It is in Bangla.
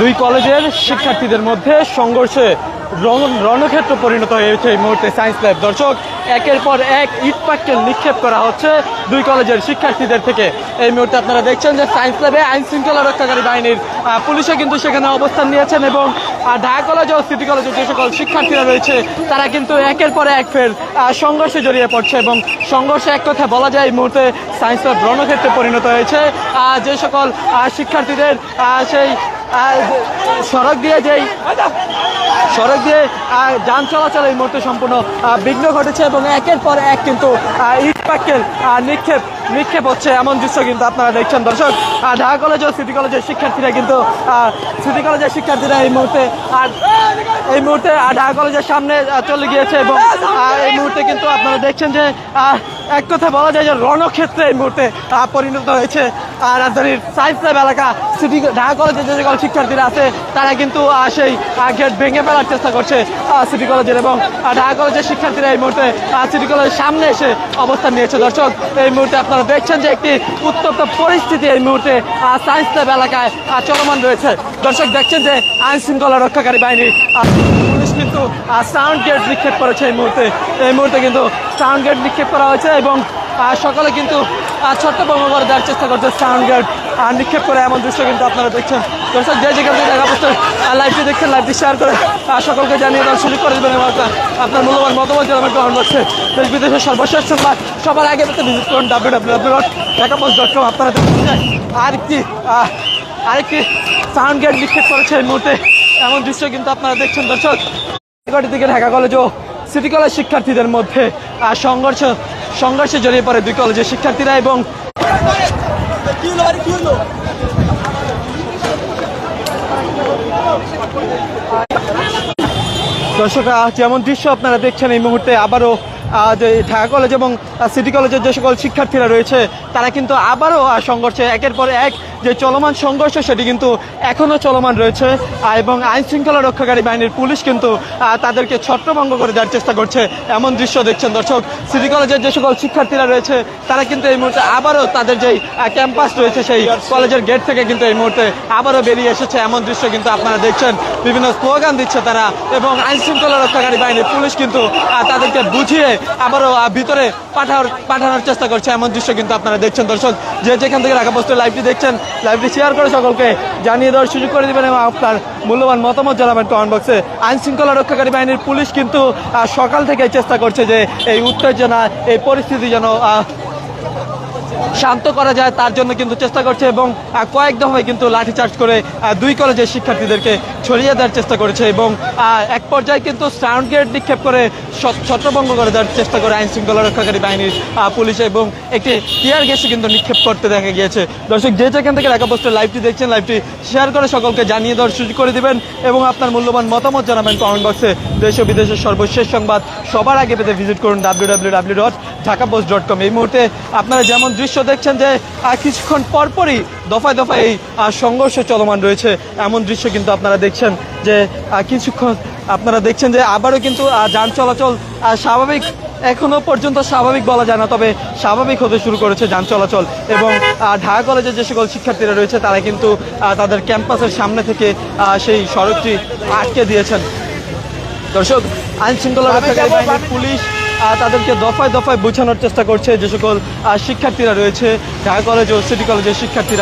দুই কলেজের শিক্ষার্থীদের মধ্যে সংঘর্ষে রণ- রণক্ষেত্র পরিণত হয়েছে এই মুহূর্তে সায়েন্স ল্যাব দর্শক, একের পর এক ইট নিক্ষেপ করা হচ্ছে দুই কলেজের শিক্ষার্থীদের থেকে। এই মুহূর্তে আপনারা দেখছেন যে সায়েন্স ল্যাবে আইন শৃঙ্খলা রক্ষাকারী বাহিনীর পুলিশে কিন্তু সেখানে অবস্থান নিয়েছেন এবং ঢাকা কলেজ ও সিটি কলেজের যে সকল শিক্ষার্থীরা রয়েছে, তারা কিন্তু একের পর এক ফের সংঘর্ষে জড়িয়ে পড়ছে এবং সংঘর্ষে এক কথা বলা যায় এই মুহূর্তে সায়েন্স ল্যাব রণক্ষেত্রে পরিণত হয়েছে। যে সকল শিক্ষার্থীদের সেই সড়ক দিয়ে যেই সড়ক দিয়ে যান চলাচল এই মুহূর্তে সম্পূর্ণ বিঘ্ন ঘটেছে এবং একের পর এক কিন্তু ইট নিক্ষেপ নিক্ষেপ হচ্ছে এমন দৃশ্য কিন্তু আপনারা দেখছেন। দর্শক ঢাকা কলেজ ও সিটি কলেজের শিক্ষার্থীরা কিন্তু সিটি কলেজের শিক্ষার্থীরা এই মুহূর্তে আর এই মুহূর্তে ঢাকা কলেজের সামনে চলে গিয়েছে এবং এই মুহূর্তে কিন্তু আপনারা দেখছেন যে এক কথা বলা যায় যে রণক্ষেত্রে এই মুহূর্তে পরিণত হয়েছে। রাজধানীর সাইন্স ল্যাব এলাকা সিটি ঢাকা কলেজের যে সকল শিক্ষার্থীরা আছে তারা কিন্তু সেই গেট ভেঙে ফেলার চেষ্টা করছে সিটি কলেজের এবং ঢাকা কলেজের শিক্ষার্থীরা এই মুহূর্তে সিটি কলেজের সামনে এসে অবস্থান নিয়েছে। দর্শক এই মুহূর্তে আপনারা দেখছেন যে একটি উত্তপ্ত পরিস্থিতি এই মুহূর্তে আহ, সায়েন্স ল্যাব এলাকায় চলমান রয়েছে। দর্শক দেখছেন যে আইন শৃঙ্খলা রক্ষাকারী বাহিনী পুলিশ কিন্তু সাউন্ড গেট নিক্ষেপ করেছে এই মুহূর্তে। এই মুহূর্তে কিন্তু সাউন্ড গেট নিক্ষেপ করা হয়েছে এবং সকলে কিন্তু আহ, ছত্রভঙ্গ করে দেওয়ার চেষ্টা করছে সাউন্ড গেট নিক্ষেপ করে এমন দৃশ্য কিন্তু আপনারা দেখছেন। দর্শক যে যেখান থেকে দেখা পাচ্ছেন লাইভটি দেখছেন লাইভটি শেয়ার করে। আহ, সকলকে জানিয়ে দেওয়ার সুযোগ করে দেবেন এবং আপনার- মূল্যবান মতামত জানাবেন গ্রহণ করছে। দেশ বিদেশের সর্বশেষ সংবাদ সবার আগে পেতে ভিজিট করুন W W W dot Dhaka post dot com আপনারা দেখতে চাই আরেকটি আরেকটি সাউন্ড গেট নিক্ষেপ করেছে এই মুহূর্তে। এমন দৃশ্য কিন্তু আপনারা দেখছেন দর্শক। থেকে ঢাকা কলেজ ও সিটি কলেজ শিক্ষার্থীদের মধ্যে সংঘর্ষ, সংঘর্ষে জড়িয়ে পড়ে দুই কলেজের শিক্ষার্থীরা এবং দর্শক যেমন দৃশ্য আপনারা দেখছেন, এই মুহূর্তে আবারও ঢাকা কলেজ এবং সিটি কলেজের যে সকল শিক্ষার্থীরা রয়েছে, তারা কিন্তু আবারও সংঘর্ষে একের পর এক যে চলমান সংঘর্ষ, সেটি কিন্তু এখনও চলমান রয়েছে এবং আইন শৃঙ্খলা রক্ষাকারী বাহিনীর পুলিশ কিন্তু তাদেরকে ছত্রভঙ্গ করে দেওয়ার চেষ্টা করছে, এমন দৃশ্য দেখছেন দর্শক। সিটি কলেজের যে সকল শিক্ষার্থীরা রয়েছে, তারা কিন্তু এই মুহূর্তে আবারও তাদের যেই ক্যাম্পাস রয়েছে, সেই কলেজের গেট থেকে কিন্তু এই মুহূর্তে আবারও বেরিয়ে এসেছে, এমন দৃশ্য কিন্তু আপনারা দেখছেন। বিভিন্ন স্লোগান দিচ্ছে তারা, এবং আইন শৃঙ্খলা রক্ষাকারী বাহিনীর পুলিশ কিন্তু তাদেরকে বুঝিয়ে আবারও ভিতরে পাঠানোর পাঠানোর চেষ্টা করছে। এমন দৃশ্য কিন্তু আপনারা দেখছেন, দর্শক। যে যেখান থেকে রাখা পোস্টের লাইভটি দেখছেন লাইভটি শেয়ার করে সকলকে জানিয়ে দেওয়ার সুযোগ করে দেবেন এবং আপনার মূল্যবান মতামত জানাবেন কমেন্ট বক্সে। আইন শৃঙ্খলা রক্ষাকারী বাহিনীর পুলিশ কিন্তু সকাল থেকে চেষ্টা করছে যে এই উত্তেজনা, এই পরিস্থিতি যেন শান্ত করা যায়, তার জন্য কিন্তু চেষ্টা করছে এবং কয়েক দফায় কিন্তু লাঠিচার্জ করে দুই কলেজের শিক্ষার্থীদেরকে ছড়িয়ে দেওয়ার চেষ্টা করেছে এবং এক পর্যায়ে কিন্তু সাউন্ড গেট নিক্ষেপ করে ছত্রভঙ্গ করে দেওয়ার চেষ্টা করে আইন শৃঙ্খলা রক্ষাকারী বাহিনীর পুলিশ এবং একটি টিয়ার গ্যাসে কিন্তু নিক্ষেপ করতে দেখা গিয়েছে। দর্শক, যে যেখান থেকে ঢাকা পোস্টের লাইভটি দেখছেন লাইভটি শেয়ার করে সকলকে জানিয়ে দেওয়ার সুযোগ করে দিবেন এবং আপনার মূল্যবান মতামত জানাবেন কমেন্ট বক্সে দেশ ও বিদেশের সর্বশেষ সংবাদ সবার আগে পেতে ভিজিট করুন W W W dot Dhaka post dot com এই মুহূর্তে আপনারা যেমন দৃশ্য দেখছেন যে কিছুক্ষণ পরপরই দফায় দফায় এই সংঘর্ষ চলমান রয়েছে। এমন দৃশ্য কিন্তু আপনারা দেখছেন যে কিছুক্ষণ আপনারা দেখছেন যে, আবারও কিন্তু যান চলাচল স্বাভাবিক, এখনও পর্যন্ত স্বাভাবিক বলা যায় না, তবে স্বাভাবিক হতে শুরু করেছে যান চলাচল। এবং ঢাকা কলেজের যে সকল শিক্ষার্থীরা রয়েছে, তারা কিন্তু তাদের ক্যাম্পাসের সামনে থেকে সেই সড়কটি আটকে দিয়েছেন। দর্শক আইন শৃঙ্খলা রক্ষাকারী বাহিনীর পুলিশ তাদেরকে দফায় দফায় বোঝানোর চেষ্টা করছে যে সকল শিক্ষার্থীরা রয়েছে, ঢাকা কলেজ ও সিটি কলেজের শিক্ষার্থীরা।